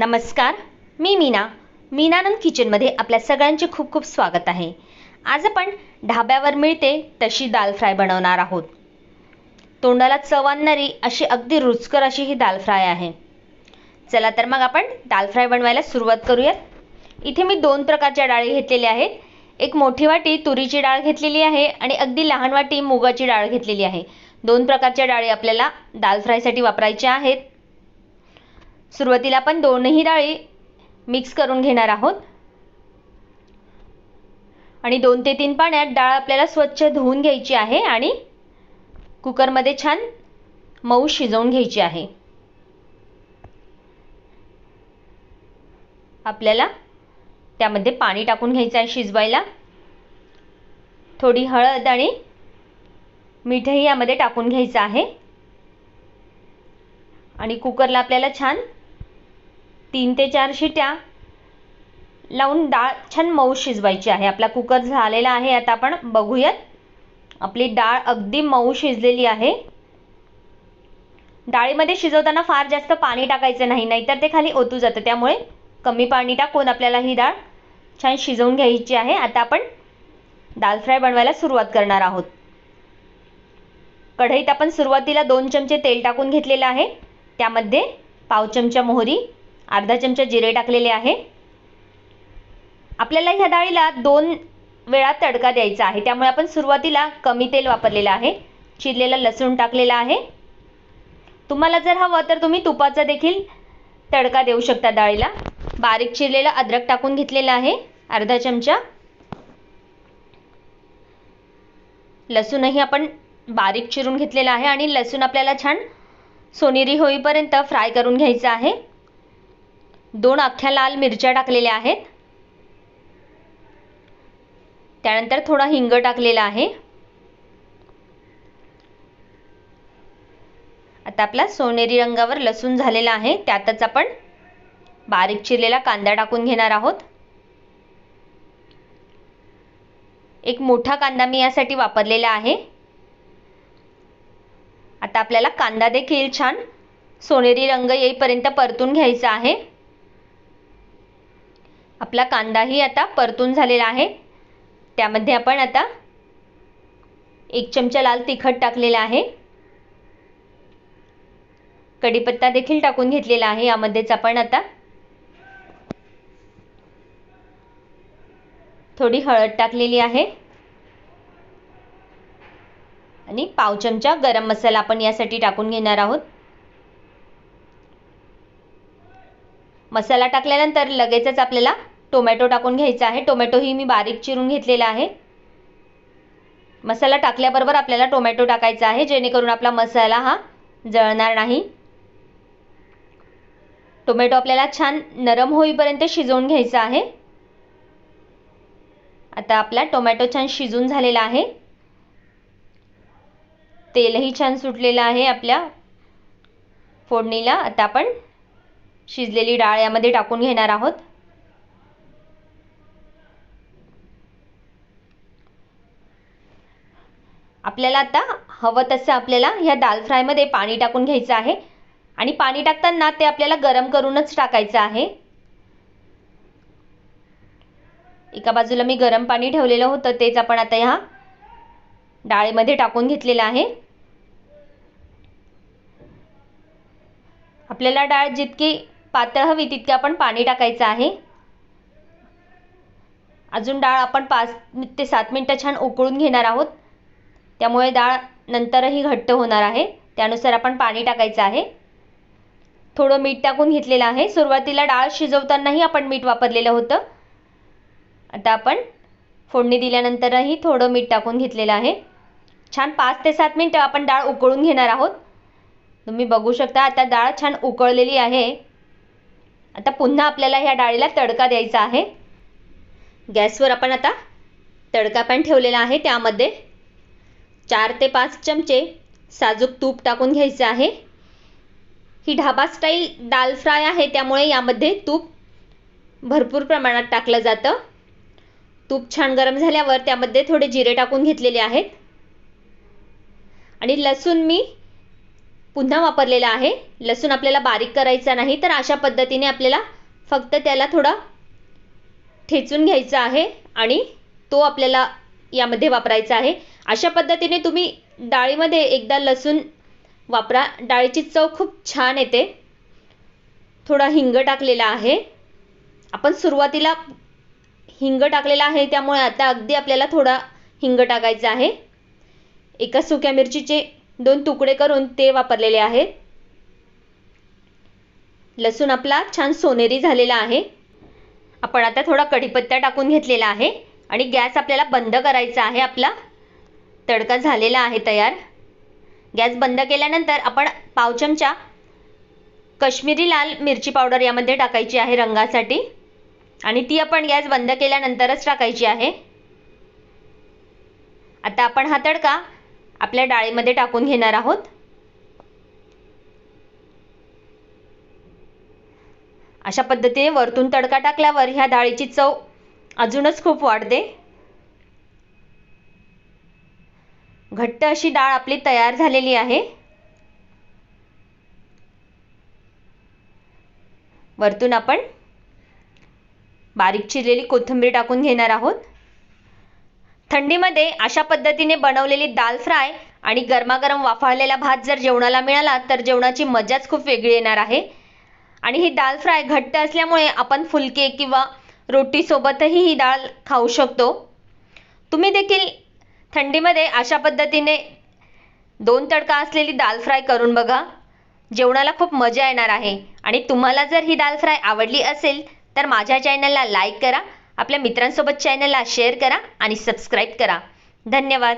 नमस्कार मी मीना. मीनानंद किचनमध्ये आपल्या सगळ्यांचे खूप खूप स्वागत आहे. आज आपण ढाब्यावर मिळते तशी दाल फ्राय बनवणार आहोत. तोंडाला चव आणणारी अशी अगदी रुचकर अशी ही दाल फ्राय आहे. चला तर मग आपण दाल फ्राय बनवायला सुरुवात करूयात. इथे मी दोन प्रकारच्या डाळी घेतलेल्या आहेत. एक मोठी वाटी तुरीची डाळ घेतलेली आहे आणि अगदी लहान वाटी मुगाची डाळ घेतलेली आहे. दोन प्रकारच्या डाळी आपल्याला दाल फ्रायसाठी वापरायच्या आहेत. सुरुवातीला आपण दोनही डाळी मिक्स करून घेणार आहोत. आणि दोन ते तीन पाण्यात डाळ आपल्याला स्वच्छ धुवून घ्यायची आहे आणि कुकरमध्ये छान मऊ शिजवून घ्यायची आहे. आपल्याला त्यामध्ये पाणी टाकून घ्यायचं आहे शिजवायला. थोडी हळद आणि मीठही यामध्ये टाकून घ्यायचं आहे. आणि कुकरला आपल्याला छान तीन ते चार शिट्या लावून डाळ छान मऊ शिजवायची आहे. आपला कुकर झालेला आहे. आता आपण बघूयात. आपली डाळ अगदी मऊ शिजलेली आहे. डाळीमध्ये शिजवताना फार जास्त पाणी टाकायचं नाही. नाहीतर ते खाली ओतू जातं. त्यामुळे कमी पाणी टाकून आपल्याला ही डाळ छान शिजवून घ्यायची आहे. आता आपण दाल फ्राय बनवायला सुरुवात करणार आहोत. कढईत आपण सुरुवातीला दोन चमचे तेल टाकून घेतलेलं आहे. त्यामध्ये पाव चमचा मोहरी अर्धा चमचा जिरे टाकलेले आहे. आपल्याला ह्या डाळीला दोन वेळा तडका द्यायचा आहे. त्यामुळे आपण सुरुवातीला कमी तेल वापरलेलं आहे. चिरलेला लसूण टाकलेला आहे. तुम्हाला जर हवं तर तुम्ही तुपाचा देखील तडका देऊ शकता डाळीला. बारीक चिरलेला अद्रक टाकून घेतलेला आहे. अर्धा चमचा. लसूणही आपण बारीक चिरून घेतलेला आहे आणि लसूण आपल्याला छान सोनेरी होईपर्यंत फ्राय करून घ्यायचं आहे. दोन अख्ख्या लाल मिरच्या टाकलेल्या आहेत. त्यानंतर थोडा हिंग टाकलेला आहे. आता आपला सोनेरी रंगावर लसूण झालेला आहे. त्यातच आपण बारीक चिरलेला कांदा टाकून घेणार आहोत. एक मोठा कांदा मी यासाठी वापरलेला आहे. आता आपल्याला कांदा देखील छान सोनेरी रंग येईपर्यंत परतून घ्यायचा आहे. आपला कांदाही आता परतून झालेला आहे. त्यामध्ये आपण आता एक चमचा लाल तिखट टाकलेला आहे. कढीपत्ता देखील टाकून घेतलेला आहे. यामध्येच आपण आता थोडी हळद टाकलेली आहे. आणि पाव चमचा गरम मसाला आपण यासाठी टाकून घेणार आहोत. मसाला टाकल्यानंतर लगेचच आपल्याला टोमॅटो टाकून घ्यायचा आहे. टोमॅटोही मी बारीक चिरून घेतलेला आहे. मसाला टाकल्याबरोबर आपल्याला टोमॅटो टाकायचा आहे. जेणेकरून आपला मसाला हा जळणार नाही. टोमॅटो आपल्याला छान नरम होईपर्यंत शिजवून घ्यायचा आहे. आता आपला टोमॅटो छान शिजून झालेला आहे. तेलही छान सुटलेलं आहे आपल्या फोडणीला. आता आपण शिजलेली डाळ यामध्ये टाकून घेणार आहोत. आपल्याला आता हवं तसं आपल्याला ह्या दाल फ्रायमध्ये पाणी टाकून घ्यायचं आहे. आणि पाणी टाकताना ते आपल्याला गरम करूनच टाकायचं आहे. एका बाजूला मी गरम पाणी ठेवलेलं होतं तेच आपण आता ह्या डाळीमध्ये टाकून घेतलेलं आहे. आपल्याला डाळ जितकी पातळ हवी तितकी आपण पाणी टाकायचं आहे. अजून डाळ आपण पाच ते सात मिनटं छान उकळून घेणार आहोत. त्यामुळे डाळ नंतरही घट्ट होणार आहे. त्यानुसार आपण पाणी टाकायचं आहे. थोडं मीठ टाकून घेतलेलं आहे. सुरुवातीला डाळ शिजवतानाही आपण मीठ वापरलेलं होतं. आता आपण फोडणी दिल्यानंतरही थोडं मीठ टाकून घेतलेलं आहे. छान पाच ते सात मिनटं आपण डाळ उकळून घेणार आहोत. तुम्ही बघू शकता आता डाळ छान उकळलेली आहे. आता पुन्हा आपल्याला ह्या डाळीला तडका द्यायचा आहे. गॅसवर आपण आता तडका पॅन ठेवलेला आहे त्यामध्ये. चार ते पाच चमचे साजूक तूप टाकून घ्यायचं आहे. ही ढाबा स्टाईल दाल फ्राय आहे त्यामुळे यामध्ये तूप भरपूर प्रमाणात टाकलं जातं. तूप छान गरम झाल्यावर त्यामध्ये थोडे जिरे टाकून घेतलेले आहेत. आणि लसूण मी पुन्हा वापरलेला आहे. लसूण आपल्याला बारीक करायचा नाही तर अशा पद्धतीने आपल्याला फक्त त्याला थोडा ठेचून घ्यायचा आहे. आणि तो आपल्याला यामध्ये वापरायचा आहे. अशा पद्धतीने तुम्ही डाळीमध्ये एकदा लसूण वापरा. डाळीची चव खूप छान येते. थोडा हिंग टाकलेला आहे. आपण सुरुवातीला हिंग टाकलेला आहे त्यामुळे आता अगदी आपल्याला थोडा हिंग टाकायचा आहे. एका सुक्या मिरचीचे दोन तुकडे करून ते वापरलेले आहेत लसूण आपला छान सोनेरी झालेला आहे. आपण आता थोडा कढीपत्ता टाकून घेतलेला आहे. आणि गॅस आपल्याला बंद करायचा आहे आपला तडका झालेला आहे तयार. गॅस बंद केल्यानंतर आपण पाव चमचा कश्मीरी लाल मिरची पावडर यामध्ये टाकायची आहे रंगासाठी. आणि ती आपण गॅस बंद केल्यानंतरच टाकायची आहे. आता आपण हा तडका आपल्या डाळीमध्ये टाकून घेणार आहोत. अशा पद्धतीने वरतून तडका टाकल्यावर ह्या डाळीची चव अजूनच खूप वाढते घट्ट अशी डाळ आपली तयार झालेली आहे. वरतून आपण बारीक चिरलेली कोथिंबीर टाकून घेणार आहोत. थंडीमध्ये अशा पद्धतीने बनवलेली दाल फ्राय आणि गरमागरम वाफाळलेला भात जर जेवणाला मिळाला तर जेवणाची मजाच खूप वेगळी येणार आहे. आणि ही दाल फ्राय घट्ट असल्यामुळे आपण फुलके किंवा रोटीसोबतही ही डाळ खाऊ शकतो. तुम्ही देखील थंडीमध्ये अशा पद्धतीने दोन तडका असलेली दाल फ्राय करून बघा. जेवणाला खूप मजा येणार आहे. आणि तुम्हाला जर ही दाल फ्राय आवडली असेल तर माझ्या चॅनलला लाईक करा. आपल्या मित्रांसोबत चॅनलला शेअर करा आणि सबस्क्राईब करा. धन्यवाद.